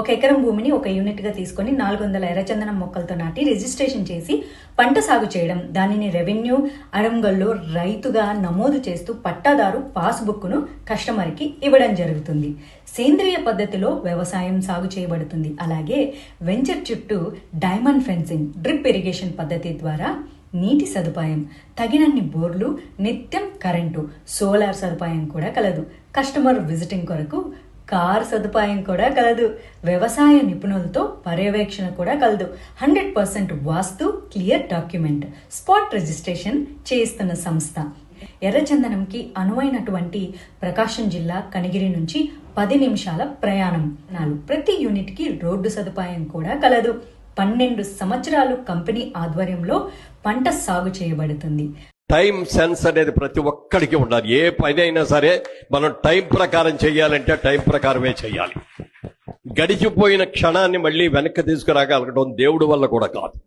ఒక ఎకరం భూమిని ఒక యూనిట్గా తీసుకొని నాలుగు వందల ఎర్రచందనం మొక్కలతో నాటి రిజిస్ట్రేషన్ చేసి పంట సాగు చేయడం దానిని రెవెన్యూ అడంగల్లో రైతుగా నమోదు చేస్తూ పట్టాదారు పాస్బుక్ను కస్టమర్కి ఇవ్వడం జరుగుతుంది. సేంద్రియ పద్ధతిలో వ్యవసాయం సాగు చేయబడుతుంది. అలాగే వెంచర్ చుట్టూ డైమండ్ ఫెన్సింగ్ డ్రిప్ ఇరిగేషన్ పద్ధతి ద్వారా నీటి సదుపాయం తగినన్ని బోర్లు నిత్యం కరెంటు సోలార్ సదుపాయం కూడా కలదు. కస్టమర్ విజిటింగ్ కొరకు కారు సదుపాయం కూడా కలదు. వ్యవసాయ నిపుణులతో పర్యవేక్షణ కూడా కలదు. Hundred percent vastu clear document spot registration చేయిస్తున్న సంస్థ. ఎర్రచందనంకి అనువైనటువంటి ప్రకాశం జిల్లా కనిగిరి నుంచి పది నిమిషాల ప్రయాణం. నాలుగు. ప్రతి యూనిట్కి రోడ్డు సదుపాయం కూడా కలదు. పన్నెండు సంవత్సరాలు కంపెనీ ఆధ్వర్యంలో పంట సాగు చేయబడుతుంది. టైం సెన్స్ అనేది ప్రతి ఒక్కడికి ఉండాలి. ఏ పని అయినా సరే మనం టైం ప్రకారం చేయాలంటే టైం ప్రకారమే చేయాలి. గడిచిపోయిన క్షణాన్ని మళ్ళీ వెనక్కి తీసుకురాగలగడం దేవుడి వల్ల కూడా కాదు.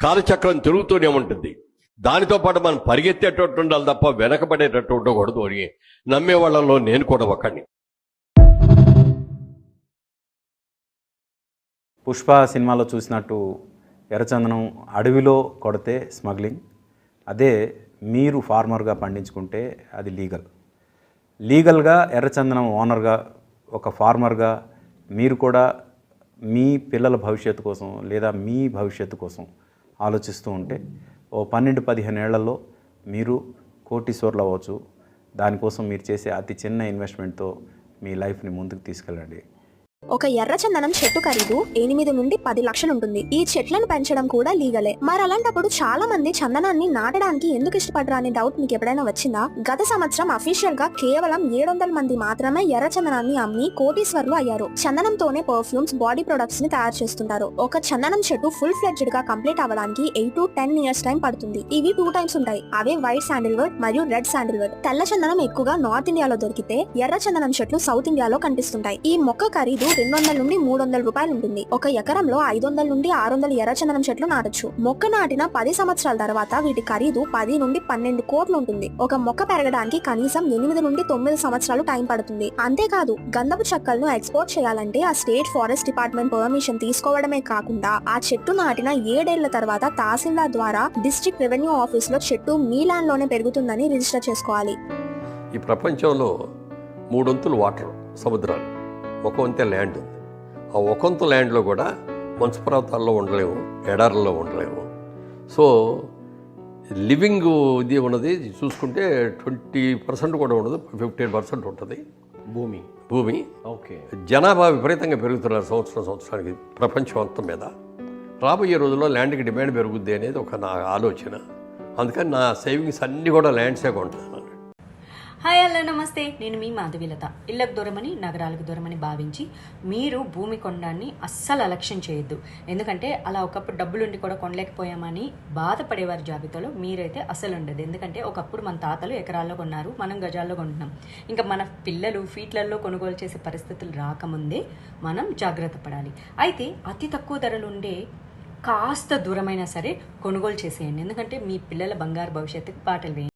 కాలచక్రం తిరుగుతూనే ఉంటుంది. దానితో పాటు మనం పరిగెత్తేటట్టు ఉండాలి తప్ప వెనకబడేటట్టు ఉండకూడదు అని నమ్మే వాళ్ళలో నేను కూడా ఒకడిని. పుష్ప సినిమాలో చూసినట్టు ఎర్రచందనం అడవిలో కొడితే స్మగ్లింగ్. అదే మీరు ఫార్మర్గా పండించుకుంటే అది లీగల్. లీగల్గా ఎర్రచందనం ఓనర్గా ఒక ఫార్మర్గా మీరు కూడా మీ పిల్లల భవిష్యత్తు కోసం లేదా మీ భవిష్యత్తు కోసం ఆలోచిస్తూ ఉంటే ఓ పన్నెండు పదిహేను ఏళ్ళలో మీరు కోటీశ్వర్లు అవ్వచ్చు. దానికోసం మీరు చేసే అతి చిన్న ఇన్వెస్ట్మెంట్తో మీ లైఫ్ని ముందుకు తీసుకెళ్ళండి. ఒక ఎర్ర చందనం చెట్టు ఖరీదు ఎనిమిది నుండి పది లక్షలు ఉంటుంది ఈ చెట్లను పెంచడం కూడా లీగలే. మరి అలాంటప్పుడు చాలా మంది చందనాన్ని నాటడానికి ఎందుకు ఇష్టపడరు అనే డౌట్ మీకు ఎప్పుడైనా వచ్చిందా? గత సంవత్సరం అఫీషియల్గా కేవలం ఏడు వందల మంది మాత్రమే ఎర్ర చందనాన్ని అమ్మి కోటీశ్వర్లు అయ్యారు. చందనంతోనే పర్ఫ్యూమ్స్ బాడీ ప్రొడక్ట్స్ని తయారు చేస్తుంటారు. ఒక చందనం చెట్టు ఫుల్ ఫ్లెడ్జ్డ్గా కంప్లీట్ అవ్వడానికి eight to ten years time పడుతుంది. ఇవి టూ టైమ్స్ ఉంటాయి. అవే వైట్ శాండిల్వుడ్ మరియు రెడ్ శాండిల్వుడ్ తెల్ల చందనం ఎక్కువగా నార్త్ ఇండియాలో దొరికితే ఎర్ర చందనం చెట్లు సౌత్ ఇండియాలో కనిపిస్తుంటాయి. ఈ మొక్క ఖరీదు రెండు వందల నుండి మూడు వందల రూపాయలు ఉంటుంది. ఒక ఎకరంలో ఐదు వందల నుండి ఆరు వందల ఎర్రచందనం చెట్లు నాటొచ్చు. మొక్క నాటిన పది సంవత్సరాల తర్వాత వీటి ఖరీదు పది నుండి పన్నెండు కోట్లు ఉంటుంది. ఒక మొక్క పెరగడానికి కనీసం ఎనిమిది నుండి తొమ్మిది సంవత్సరాలు టైం పడుతుంది. అంతేకాదు గంధపు చెక్కలను ఎక్స్పోర్ట్ చేయాలంటే ఆ స్టేట్ ఫారెస్ట్ డిపార్ట్మెంట్ పర్మిషన్ తీసుకోవడమే కాకుండా ఆ చెట్టు నాటిన ఏడేళ్ళ తర్వాత తహసీల్దార్ ద్వారా డిస్ట్రిక్ట్ రెవెన్యూ ఆఫీస్లో చెట్టు మీ ల్యాండ్లోనే పెరుగుతుందని రిజిస్టర్ చేసుకోవాలి. ఈ ప్రపంచంలో మూడొంతులు వాటర్ సముద్రాలు. ఒక వంతే ల్యాండ్ ఉంది. ఆ ఒకంత ల్యాండ్లో కూడా మంచు పర్వతాల్లో ఉండలేము ఎడారుల్లో ఉండలేము సో లివింగ్ ఇది ఉన్నది చూసుకుంటే ట్వంటీ పర్సెంట్ కూడా ఉండదు ఫిఫ్టీన్ పర్సెంట్ ఉంటుంది. భూమి. భూమి. ఓకే. జనాభా విపరీతంగా పెరుగుతున్నారు సంవత్సరం సంవత్సరానికి ప్రపంచం అంతం మీద. రాబోయే రోజుల్లో ల్యాండ్కి డిమాండ్ పెరుగుద్ది అనేది ఒక నా ఆలోచన. అందుకని నా సేవింగ్స్ అన్నీ కూడా ల్యాండ్సే కొంటున్నాను. హాయ్ హలో నమస్తే. నేను మీ మాధవిలత. ఇళ్ళకు దూరమని నగరాలకు దూరమని భావించి మీరు భూమి కొనడాన్ని అస్సలు అలక్ష్యం చేయొద్దు. ఎందుకంటే అలా ఒకప్పుడు డబ్బులుండి కూడా కొనలేకపోయామని బాధపడేవారి జాబితాలో మీరైతే అస్సలు ఉండదు ఎందుకంటే ఒకప్పుడు మన తాతలు ఎకరాల్లో కొన్నారు మనం గజాల్లో కొంటున్నాం. ఇంకా మన పిల్లలు ఫీట్లలో కొనుగోలు చేసే పరిస్థితులు రాకముందే మనం జాగ్రత్త పడాలి. అయితే అతి తక్కువ ధరలు ఉండే కాస్త దూరమైనా సరే కొనుగోలు చేసేయండి. ఎందుకంటే మీ పిల్లల బంగారు భవిష్యత్తుకు పాటలు వేయండి.